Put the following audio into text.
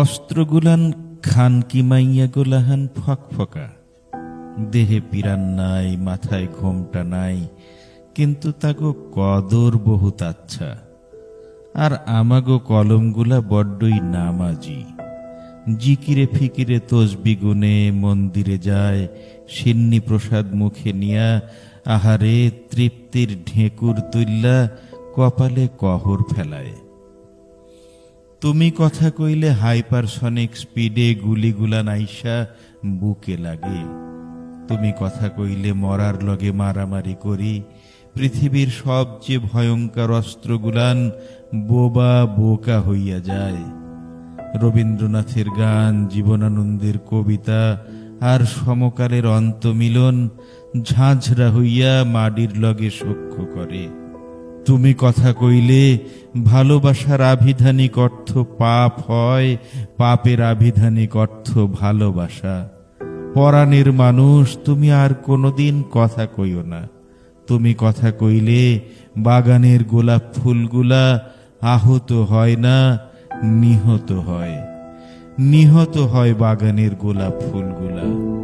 অস্ত্রগুলান খান কিমাইয়া গোলাহান ফকফকা দেহে পিরান নাই, মাথায় ঘোমটা নাই, কিন্তু তাগো কদর বহুত আচ্ছা। আর আমাগো কলমগুলা বড্ডই নামাজি। জিকিরে ফিকিরে তসবি গুনে মন্দিরে যায়, সিন্নি প্রসাদ মুখে নিয়া আহারে তৃপ্তির ঢেকুর তুল্লা কপালে কহর ফেলায়। তুমি কথা কইলে হাইপারসনিক স্পিডে গুলিগুলা নাইসা বুকে লাগে। তুমি কথা কইলে মরার লগে মারামারি করি। পৃথিবীর সবচেয়ে ভয়ঙ্কর অস্ত্রগুলান বোবা বোকা হইয়া যায়। রবীন্দ্রনাথের গান, জীবনানন্দের কবিতা আর সমকালের অন্তমিলন ঝাঁঝরা হইয়া মাডির লগে সখ্য করে। তুমি কথা কইলে ভালোবাসার আভিধানিক অর্থ পাপ হয়, পাপের আভিধানিক অর্থ ভালোবাসা। পরাণের মানুষ, তুমি আর কোনোদিন কথা কইও না। তুমি কথা কইলে বাগানের গোলাপ ফুলগুলা আহত হয় না, নিহত হয়। নিহত হয় বাগানের গোলাপ ফুলগুলা।